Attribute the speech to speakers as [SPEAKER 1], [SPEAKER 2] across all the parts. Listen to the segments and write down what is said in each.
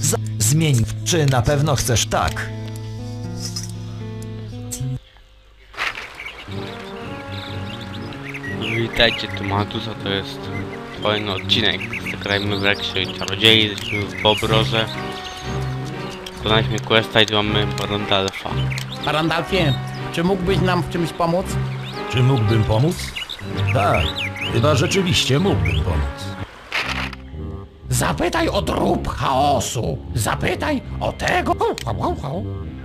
[SPEAKER 1] Z zmień. Czy na pewno chcesz tak?
[SPEAKER 2] Witajcie, tu Matusa, to jest kolejny odcinek Zagrajmy w Rexie i Czarodziei, jesteśmy w Bobrorze. Wykonaliśmy questa i mamy Barandalfa.
[SPEAKER 3] Randalfie, czy mógłbyś nam w czymś pomóc?
[SPEAKER 1] Czy mógłbym pomóc? Tak, chyba rzeczywiście mógłbym pomóc.
[SPEAKER 3] Zapytaj o trup chaosu. Zapytaj o tego.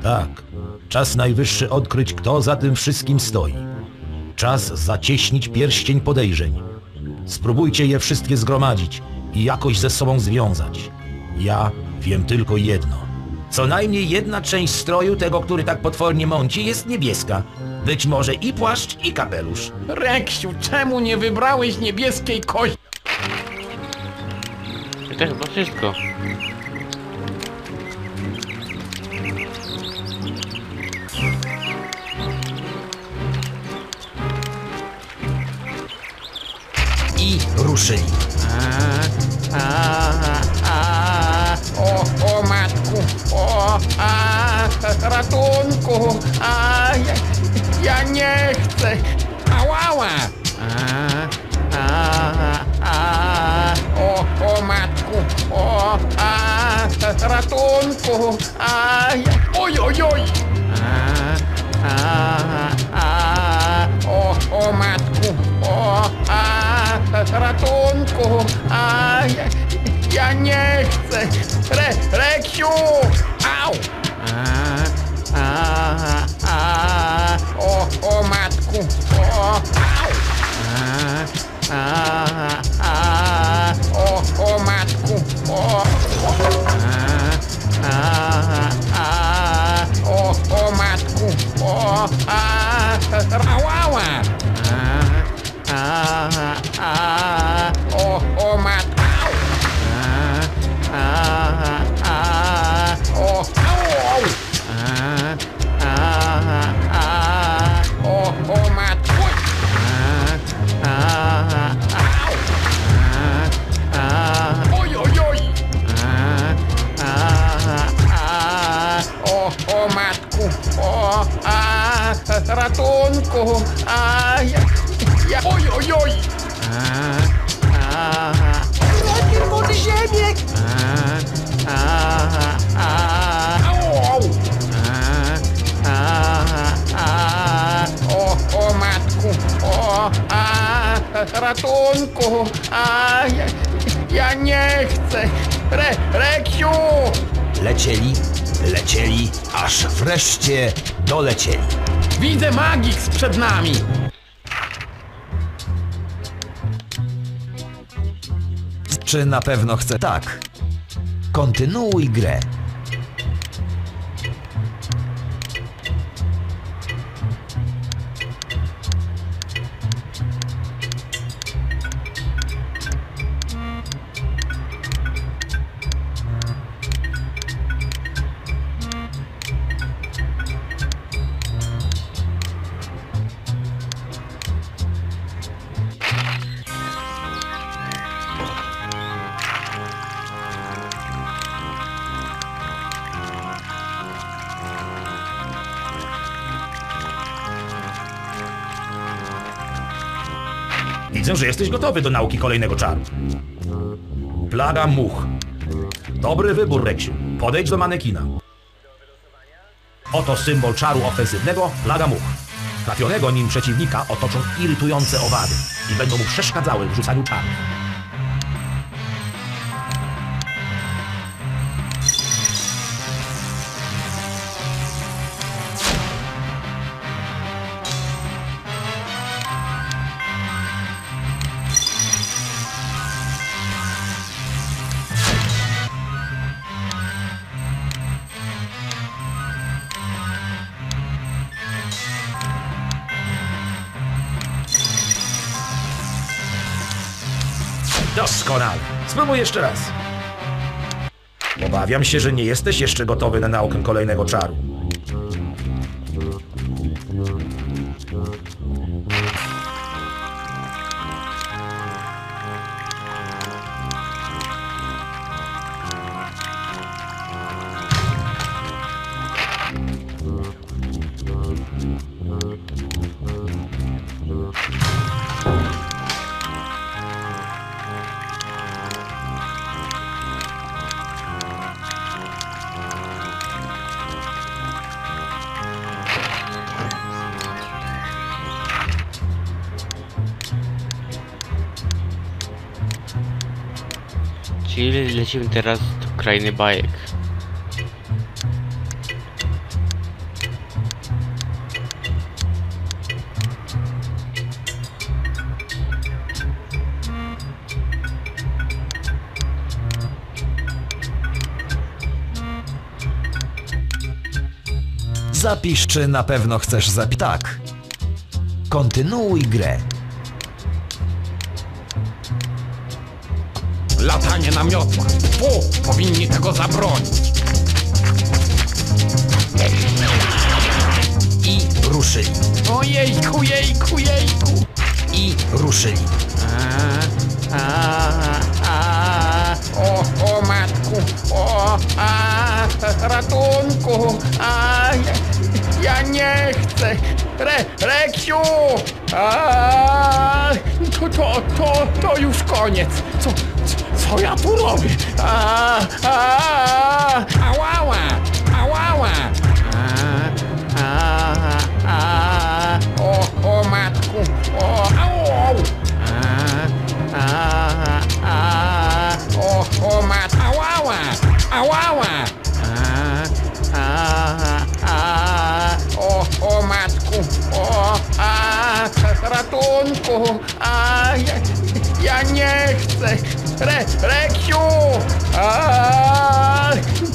[SPEAKER 1] Tak, czas najwyższy odkryć, kto za tym wszystkim stoi. Czas zacieśnić pierścień podejrzeń. Spróbujcie je wszystkie zgromadzić i jakoś ze sobą związać. Ja wiem tylko jedno. Co najmniej jedna część stroju tego, który tak potwornie mąci, jest niebieska. Być może i płaszcz, i kapelusz.
[SPEAKER 3] Reksiu, czemu nie wybrałeś niebieskiej kości?
[SPEAKER 2] To chyba wszystko.
[SPEAKER 1] I ruszyli.
[SPEAKER 3] A, a, a, o, o matku, o, a, ratunku, a, ja, ja nie chcę. Ałała. A, a, a, o, matku, o, a, ratunku, a, ja, oj, oj, oj. A, a, a, o, o matku, o, a, ratunku, a, ja, chcę. Re, Reksiu! Au! A, a, a, o, o matku, o, au! A, a, a, matku. Automático. Ah, ah, ah, Oh, ah, ah, ah, ah, oh, oh, oh, ah, ah, ah, ah, ah, ah, ah, ah.
[SPEAKER 1] Lecieli, lecieli, aż wreszcie dolecieli.
[SPEAKER 3] Widzę Magix przed nami.
[SPEAKER 1] Czy na pewno chce tak? Kontynuuj grę.
[SPEAKER 4] Widzę, że jesteś gotowy do nauki kolejnego czaru. Plaga much. Dobry wybór, Reksiu. Podejdź do manekina. Oto symbol czaru ofensywnego, plaga much. Trafionego nim przeciwnika otoczą irytujące owady i będą mu przeszkadzały w rzucaniu czarów. Doskonale. Spróbuj jeszcze raz. Obawiam się, że nie jesteś jeszcze gotowy na naukę kolejnego czaru.
[SPEAKER 2] Lecimy teraz do krainy bajek.
[SPEAKER 1] Zapisz, czy na pewno chcesz zapisać. Tak. Kontynuuj grę.
[SPEAKER 3] Latanie na miotłach. Fu, powinni tego zabronić.
[SPEAKER 1] I ruszyli.
[SPEAKER 3] Ojejku, jejku, jejku.
[SPEAKER 1] I ruszyli.
[SPEAKER 3] A, a, a, o, o matku, o, a, ratunku, a, ja, ja nie chcę. Re, Reksiu! A, to, to, to, to już koniec. Co, co, co ja tu robię? Ałała, ałała. O, o matku, o, au, au. O, o ałała, ałała. O, o matku, o, a, ratunku, a, ja, ja nie chcę. Re, Reksiu!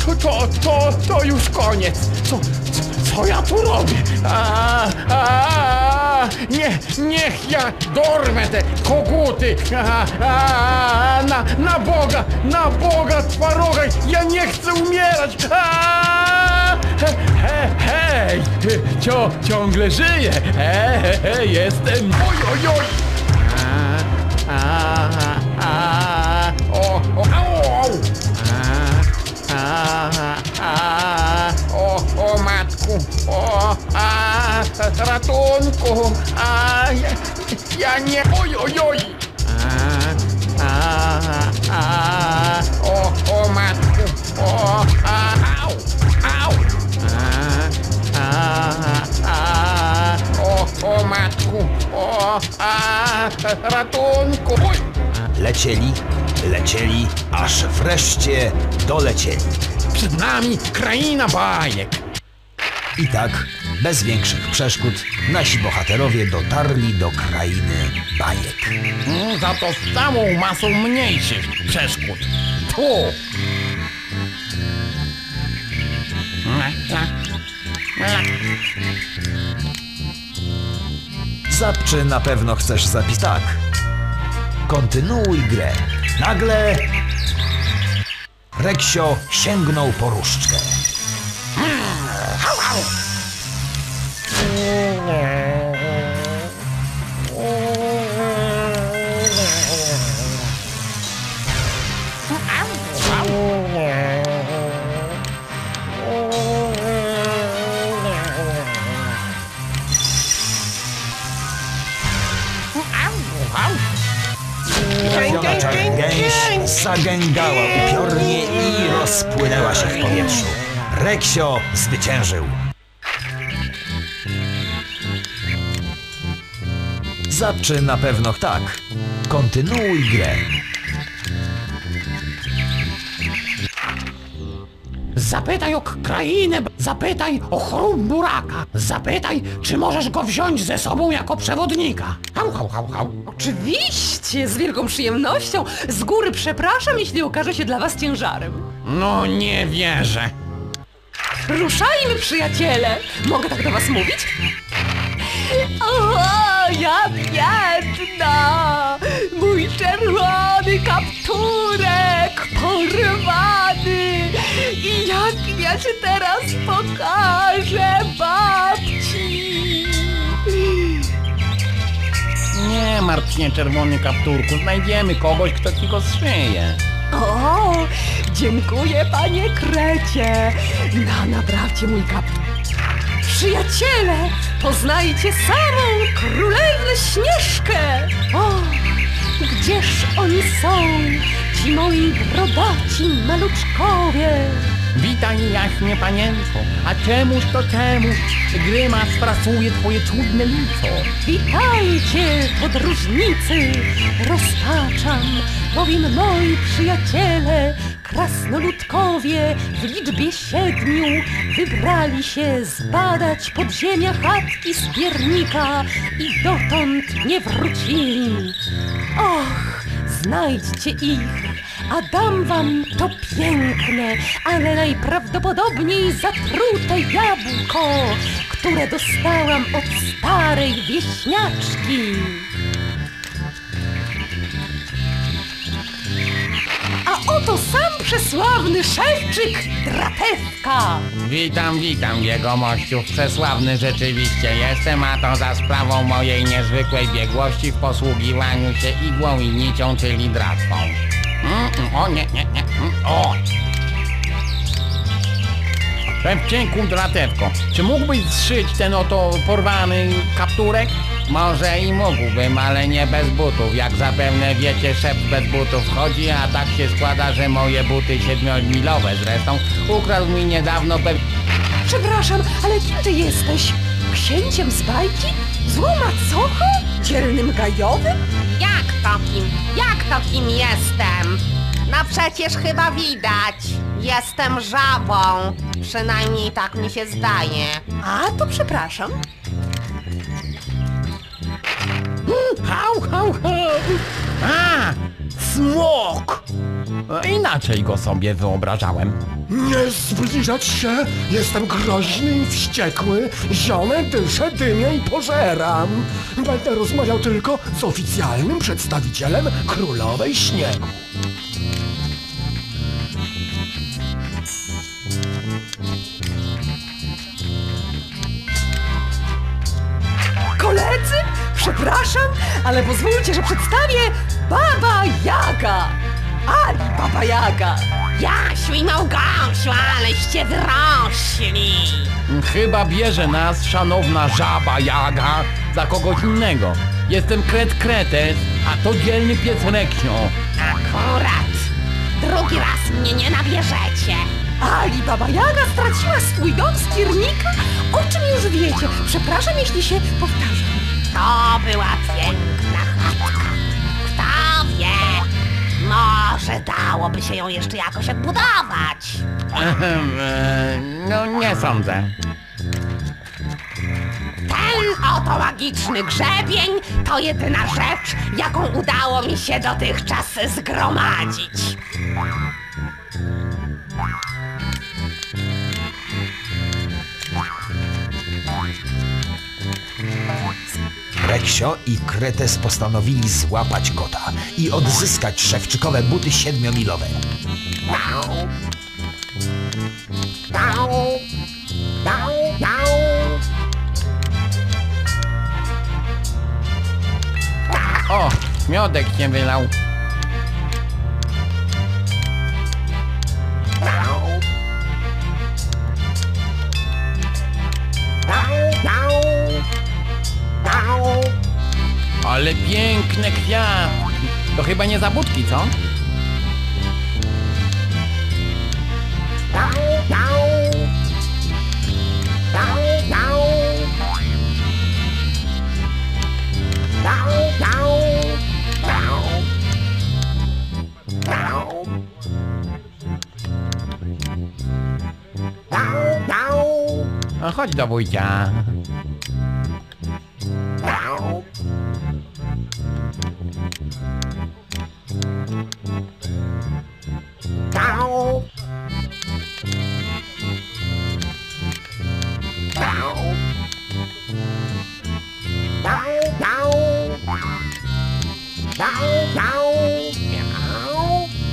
[SPEAKER 3] To, to, to, to już koniec. Co, co, co ja tu robię? A, a, nie, niech ja dormę te koguty. A, a, na, na Boga, na Boga twaroga, ja nie chcę umierać. A, he, he, hej, Cio, ciągle żyję. He, he, he, jestem. Oj, oj, oj. A, a, au, au. A, a, a, o, o matku, o, a, ratunku, a, ja, ja nie, oj, oj, oj. A, a, a, o, o matku, o, a,
[SPEAKER 1] Lecieli, aż wreszcie dolecieli.
[SPEAKER 3] Przed nami kraina bajek.
[SPEAKER 1] I tak, bez większych przeszkód, nasi bohaterowie dotarli do krainy bajek.
[SPEAKER 3] Mm, Za to z całą masą mniejszych przeszkód. Tu.
[SPEAKER 1] Zap, czy na pewno chcesz zapisać? Tak. Kontynuuj grę. Nagle... Reksio sięgnął po różdżkę. Zagęgała upiornie i rozpłynęła się w powietrzu. Reksio zwyciężył. Zap, czy na pewno tak. Kontynuuj grę.
[SPEAKER 3] Zapytaj o krainę, zapytaj o chrum buraka, zapytaj, czy możesz go wziąć ze sobą jako przewodnika. Hał, hał, hał, hał.
[SPEAKER 5] Oczywiście, z wielką przyjemnością. Z góry przepraszam, jeśli okaże się dla was ciężarem.
[SPEAKER 3] No nie wierzę.
[SPEAKER 5] Ruszajmy, przyjaciele! Mogę tak do was mówić? O, ja biedna! Mój czerwony kapturek porwany! I jak ja się teraz pokażę babci?
[SPEAKER 3] Nie martw się, czerwony kapturku, znajdziemy kogoś, kto ci go zszyje.
[SPEAKER 5] O, dziękuję panie Krecie. Na naprawcie mój kap. Przyjaciele, poznajcie samą królewnę Śnieżkę. O, gdzież oni są, ci moi brodaci maluczkowie?
[SPEAKER 3] Witaj jaśnie panienko, a czemuż to czemuż grymas prasuje twoje cudne lico?
[SPEAKER 5] Witajcie, podróżnicy! Rozpaczam, bowiem moi przyjaciele, krasnoludkowie w liczbie siedmiu wybrali się zbadać podziemia chatki z piernika i dotąd nie wrócili. Och, znajdźcie ich, a dam wam to piękne, ale najprawdopodobniej zatrute jabłko, które dostałam od starej wieśniaczki. A oto sam przesławny szewczyk Dratewka.
[SPEAKER 3] Witam, witam jego mościów, przesławny rzeczywiście jestem, a to za sprawą mojej niezwykłej biegłości w posługiwaniu się igłą i nicią, czyli dratwą. Mm, mm, o nie, nie, nie, mm, o! Dratewko, czy mógłbyś zszyć ten oto porwany kapturek? Może i mógłbym, ale nie bez butów. Jak zapewne wiecie, szef bez butów chodzi, a tak się składa, że moje buty siedmiomilowe zresztą ukradł mi niedawno pe...
[SPEAKER 5] Przepraszam, ale kim ty jesteś? Księciem z bajki? Złą macochą? Dzielnym gajowym?
[SPEAKER 6] Jak to kim? Jak to kim jestem? No przecież chyba widać. Jestem żabą. Przynajmniej tak mi się zdaje.
[SPEAKER 5] A, to przepraszam.
[SPEAKER 3] Hał, hał, hał! A! Smok! E, Inaczej go sobie wyobrażałem.
[SPEAKER 7] Nie zbliżać się! Jestem groźny i wściekły. Zionę, dyszę, dymię i pożeram. Będę rozmawiał tylko z oficjalnym przedstawicielem Królowej Śniegu.
[SPEAKER 5] Koledzy, przepraszam, ale pozwólcie, że przedstawię Baba Jaga. Ali Baba Jaga.
[SPEAKER 6] Jasiu i Małgosiu, aleście wyrośli.
[SPEAKER 3] Chyba bierze nas szanowna żaba Jaga za kogoś innego. Jestem Kret Kretes, a to dzielny pies Reksio.
[SPEAKER 6] Akurat. Drugi raz mnie nie nabierzecie.
[SPEAKER 5] Ali Baba Jaga straciła swój dom z piernika? O czym już wiecie? Przepraszam, jeśli się powtarzam.
[SPEAKER 6] To była piękna chatka. Może dałoby się ją jeszcze jakoś odbudować.
[SPEAKER 3] Ehem, e, no nie sądzę.
[SPEAKER 6] Ten oto magiczny grzebień to jedyna rzecz, jaką udało mi się dotychczas zgromadzić.
[SPEAKER 8] Reksio i Kretes postanowili złapać kota i odzyskać szewczykowe buty siedmiomilowe.
[SPEAKER 3] O, miodek się wylał. Piękne kwiatki. To chyba nie zabudki, co? No, chodź do wujcia.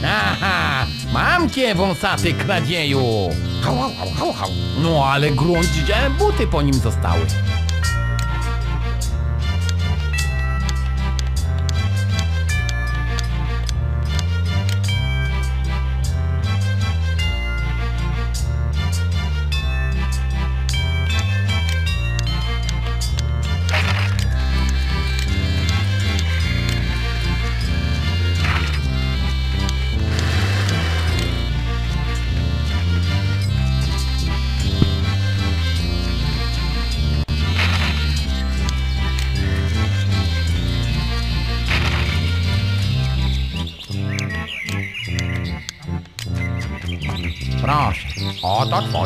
[SPEAKER 3] Aha, mam cię, wąsaty kradzieju! Hał, hał, hał, hał, hał. No ale grunt, buty po nim zostały.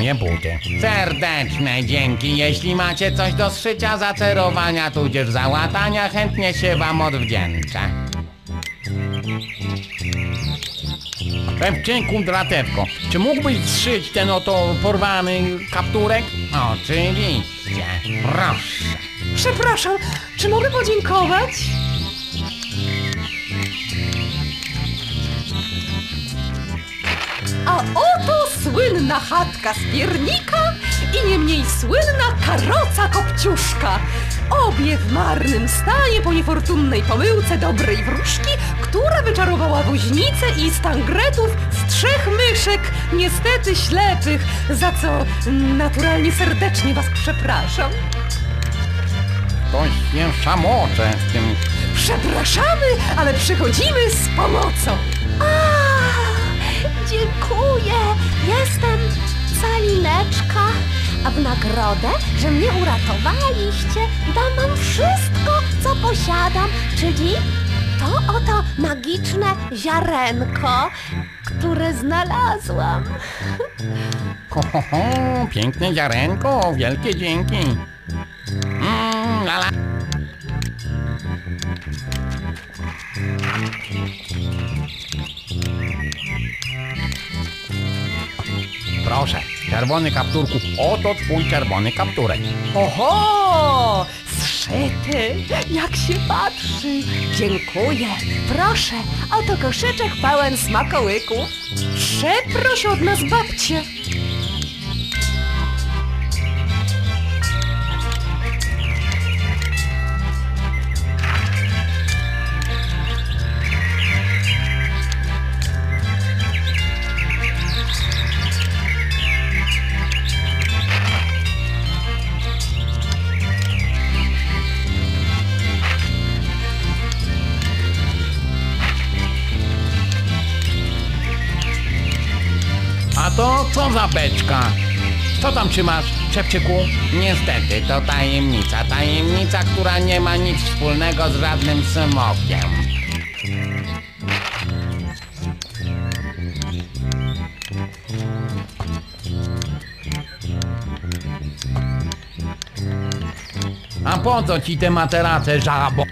[SPEAKER 3] Twoje buty. Serdeczne dzięki. Jeśli macie coś do zszycia, zacerowania, tudzież załatania, chętnie się wam odwdzięczę. Pepczyku, dratewko, czy mógłbyś zszyć ten oto porwany kapturek? Oczywiście, proszę.
[SPEAKER 5] Przepraszam, czy mogę podziękować? A oto słynna chatka z piernika i nie mniej słynna karoca kopciuszka. Obie w marnym stanie po niefortunnej pomyłce dobrej wróżki, która wyczarowała woźnicę i stangretów z trzech myszek, niestety ślepych, za co naturalnie serdecznie was przepraszam.
[SPEAKER 3] Ktoś się szamocze z tym
[SPEAKER 5] Przepraszamy, ale przychodzimy z pomocą.
[SPEAKER 9] A, dziękuję. Jestem Salineczka. A w nagrodę, że mnie uratowaliście, dam wam wszystko, co posiadam, czyli to oto magiczne ziarenko, które znalazłam.
[SPEAKER 3] Ho, ho, ho, piękne ziarenko, wielkie dzięki. Mm, la, la. Proszę, czerwony kapturku, oto twój czerwony kapturek.
[SPEAKER 5] Oho! Zszyty! Jak się patrzy! Dziękuję! Proszę, oto koszyczek pełen smakołyków. Przeproś od nas babcie.
[SPEAKER 3] To co tam trzymasz, szewczyku? Niestety, to tajemnica. Tajemnica, która nie ma nic wspólnego z żadnym smokiem. A po co ci te materace, żabo?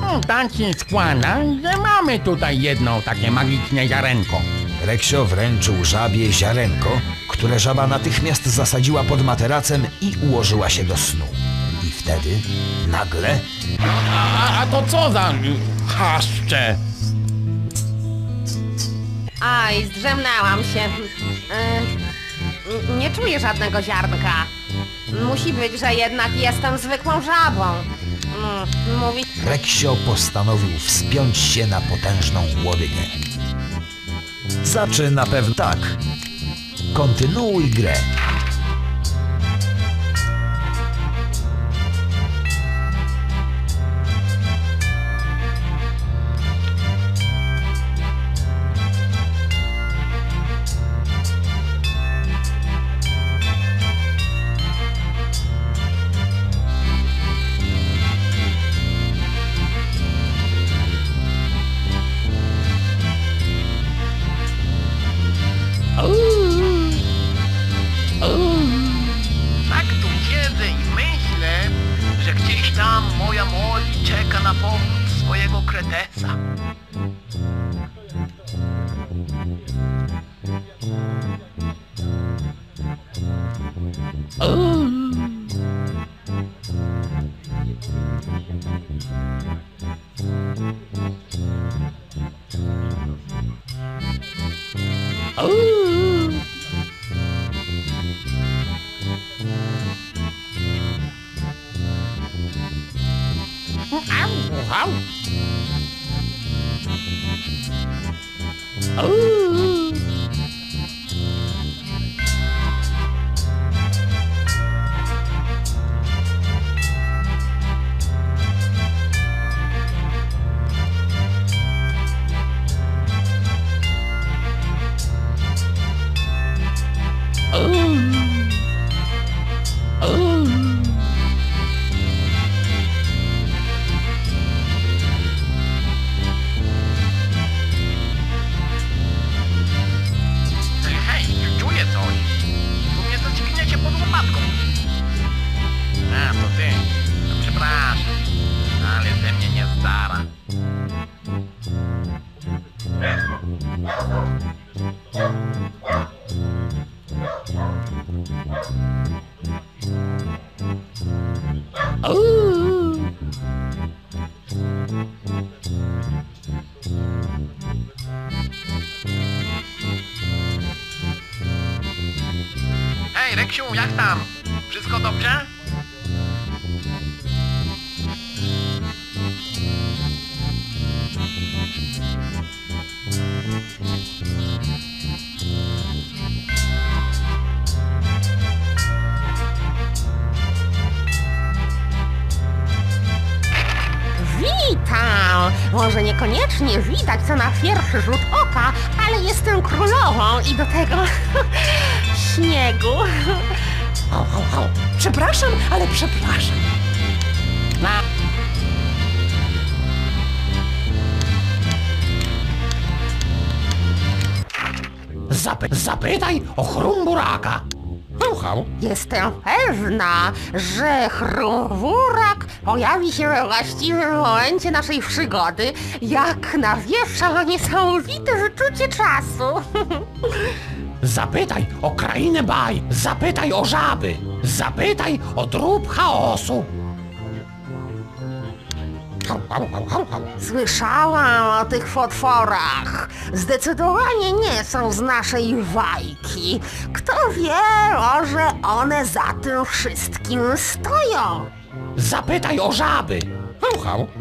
[SPEAKER 3] No, tak się składa, że mamy tutaj jedno takie magiczne ziarenko.
[SPEAKER 8] Reksio wręczył żabie ziarenko, które żaba natychmiast zasadziła pod materacem i ułożyła się do snu. I wtedy, nagle,
[SPEAKER 3] A, a to co za chaszcze?
[SPEAKER 6] Aj, zdrzemnęłam się. Yy, nie czuję żadnego ziarnka. Musi być, że jednak jestem zwykłą żabą. Mm, mówi...
[SPEAKER 8] Reksio postanowił wspiąć się na potężną łodynię. Zaczyna pewnie tak. Kontynuuj grę.
[SPEAKER 6] house. Ooh. Niekoniecznie widać co na pierwszy rzut oka, ale jestem królową i do tego śniegu.
[SPEAKER 5] Przepraszam, ale przepraszam.
[SPEAKER 8] Na... Zapy zapytaj o chrumburaka. Słuchał.
[SPEAKER 6] Jestem pewna, że chrumwurak pojawi się we właściwym momencie naszej przygody, jak nawiesza niesamowite wyczucie czasu.
[SPEAKER 8] Zapytaj o krainę baj. Zapytaj o żaby. Zapytaj o drób chaosu.
[SPEAKER 6] Słyszałam o tych potworach. Zdecydowanie nie są z naszej bajki. Kto wie, może one za tym wszystkim stoją.
[SPEAKER 8] Zapytaj o żaby.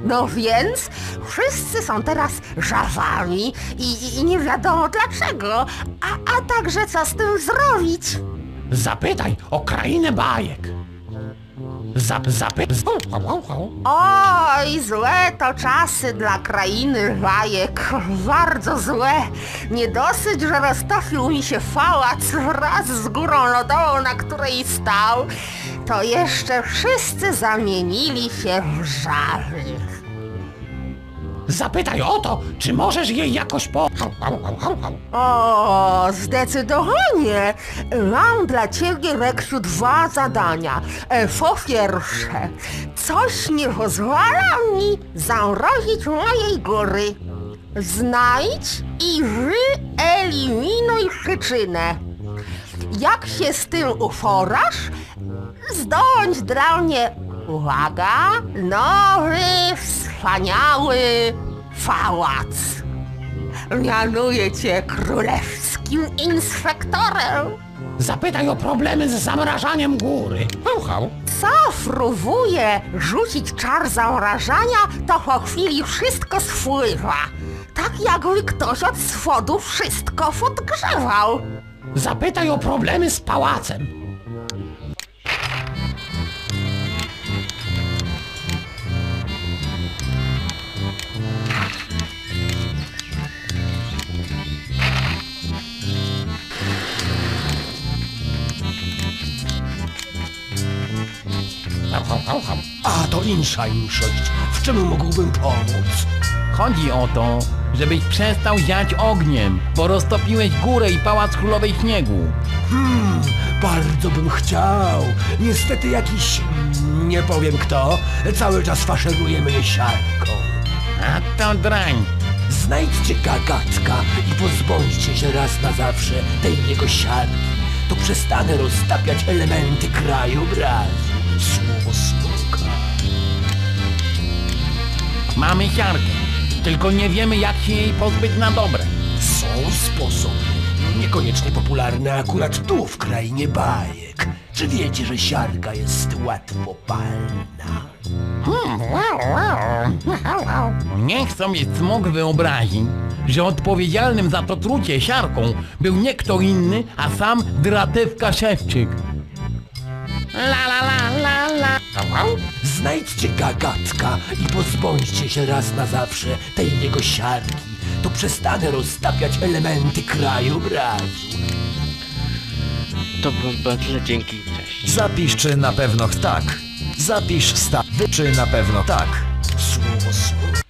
[SPEAKER 6] No więc wszyscy są teraz żawami i, i nie wiadomo dlaczego, a, a także co z tym zrobić.
[SPEAKER 8] Zapytaj o krainę bajek. Zap, hał.
[SPEAKER 6] Oj, złe to czasy dla krainy bajek. Bardzo złe. Nie dosyć, że roztopił mi się pałac wraz z górą lodową, na której stał, to jeszcze wszyscy zamienili się w żaby.
[SPEAKER 8] Zapytaj o to, czy możesz jej jakoś po...
[SPEAKER 6] O, zdecydowanie. Mam dla ciebie, Reksiu, dwa zadania. E, Po pierwsze, coś nie pozwala mi zamrozić mojej góry. Znajdź i wyeliminuj przyczynę. Jak się z tym uforasz, zdobądź dla mnie, uwaga, nowy, wspaniały pałac. Mianuję cię królewskim inspektorem.
[SPEAKER 8] Zapytaj o problemy z zamrażaniem góry. Hał, hał.
[SPEAKER 6] Co próbuje rzucić czar zamrażania, to po chwili wszystko spływa. Tak jakby ktoś od spodu wszystko podgrzewał.
[SPEAKER 8] Zapytaj o problemy z pałacem.
[SPEAKER 7] Inszość. W czym mógłbym pomóc?
[SPEAKER 3] Chodzi o to, żebyś przestał ziać ogniem, bo roztopiłeś górę i pałac królowej śniegu.
[SPEAKER 7] Hmm, bardzo bym chciał. Niestety jakiś... nie powiem kto, cały czas faszeruje mnie siarką.
[SPEAKER 3] A to drań.
[SPEAKER 7] Znajdźcie gagatka i pozbądźcie się raz na zawsze tej jego siarki. To przestanę roztapiać elementy krajobrazu. Słowo smoka.
[SPEAKER 3] Mamy siarkę, tylko nie wiemy jak się jej pozbyć na dobre.
[SPEAKER 7] Są sposoby. Niekoniecznie popularne akurat tu, w krainie bajek. Czy wiecie, że siarka jest łatwopalna?
[SPEAKER 3] Niech sobie smok wyobrazi, że odpowiedzialnym za to trucie siarką był nie kto inny, a sam Dratewka Szewczyk. La la la.
[SPEAKER 7] Znajdźcie gagatka i pozbądźcie się raz na zawsze tej jego siarki. To przestanę roztapiać elementy krajobrazu.
[SPEAKER 2] To na tyle, dzięki, cześć.
[SPEAKER 1] Zapisz, czy na pewno tak. Zapisz sta... czy na pewno tak.
[SPEAKER 7] Słowo smoka.